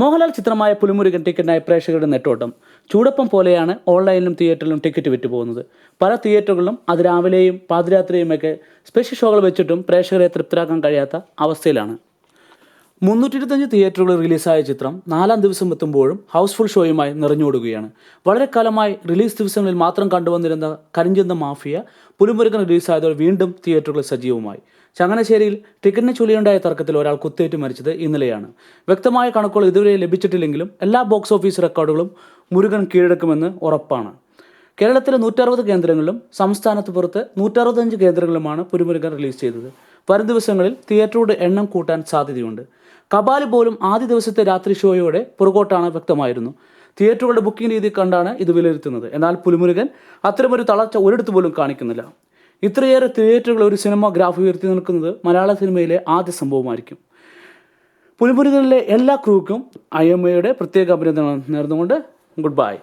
മോഹൻലാൽ ചിത്രമായ പുലിമുരുകൻ ടിക്കറ്റിനായി പ്രേക്ഷകരുടെ നെട്ടോട്ടം. ചൂടപ്പം പോലെയാണ് ഓൺലൈനിലും തിയേറ്ററിലും ടിക്കറ്റ് വിറ്റ് പോകുന്നത് പല തിയേറ്ററുകളിലും അതിരാവിലെയും പാതിരാത്രിയുമൊക്കെ സ്പെഷ്യൽ ഷോകൾ വെച്ചിട്ടും പ്രേക്ഷകരെ തൃപ്തരാക്കാൻ കഴിയാത്ത അവസ്ഥയിലാണ്. മുന്നൂറ്റി ഇരുപത്തഞ്ച് തിയേറ്ററുകൾ റിലീസായ ചിത്രം നാലാം ദിവസം എത്തുമ്പോഴും ഹൗസ്ഫുൾ ഷോയുമായി നിറഞ്ഞോടുകയാണ്. വളരെ കാലമായി റിലീസ് ദിവസങ്ങളിൽ മാത്രം കണ്ടുവന്നിരുന്ന കരിഞ്ചന്ത മാഫിയ പുലിമുരുകൻ റിലീസായതോടെ വീണ്ടും തിയേറ്ററുകൾ സജീവമായി. ചങ്ങനാശ്ശേരിയിൽ ടിക്കറ്റിന് ചൊല്ലിയുണ്ടായ തർക്കത്തിൽ ഒരാൾ കുത്തേറ്റ് മരിച്ചത് ഇന്നലെയാണ്. വ്യക്തമായ കണക്കുകൾ ഇതുവരെ ലഭിച്ചിട്ടില്ലെങ്കിലും എല്ലാ ബോക്സ് ഓഫീസ് റെക്കോർഡുകളും മുരുകൻ കീഴടക്കുമെന്ന് ഉറപ്പാണ്. കേരളത്തിലെ നൂറ്ററുപത് കേന്ദ്രങ്ങളിലും സംസ്ഥാനത്ത് പുറത്ത് നൂറ്ററുപത്തഞ്ച് കേന്ദ്രങ്ങളിലുമാണ് പുലിമുരുകൻ റിലീസ് ചെയ്തത്. വരും ദിവസങ്ങളിൽ തിയേറ്ററുടെ എണ്ണം കൂട്ടാൻ സാധ്യതയുണ്ട്. കപാലി പോലും ആദ്യ ദിവസത്തെ രാത്രി ഷോയോടെ പുറകോട്ടാണ് വ്യക്തമായിരുന്നു. തിയേറ്ററുകളുടെ ബുക്കിംഗ് രീതി കണ്ടാണ് ഇത് വിലയിരുത്തുന്നത്. എന്നാൽ പുലിമുരുകൻ അത്തരമൊരു തളർച്ച ഒരിടത്ത് പോലും കാണിക്കുന്നില്ല. ഇത്രയേറെ തിയേറ്ററുകൾ ഒരു സിനിമ ഗ്രാഫ് ഉയർത്തി നിൽക്കുന്നത് മലയാള സിനിമയിലെ ആദ്യ സംഭവമായിരിക്കും. പുലിമുരുകനിലെ എല്ലാ ക്രൂക്കും ഐ എം എയുടെ പ്രത്യേക അഭിനന്ദനം നേർന്നുകൊണ്ട് ഗുഡ് ബൈ.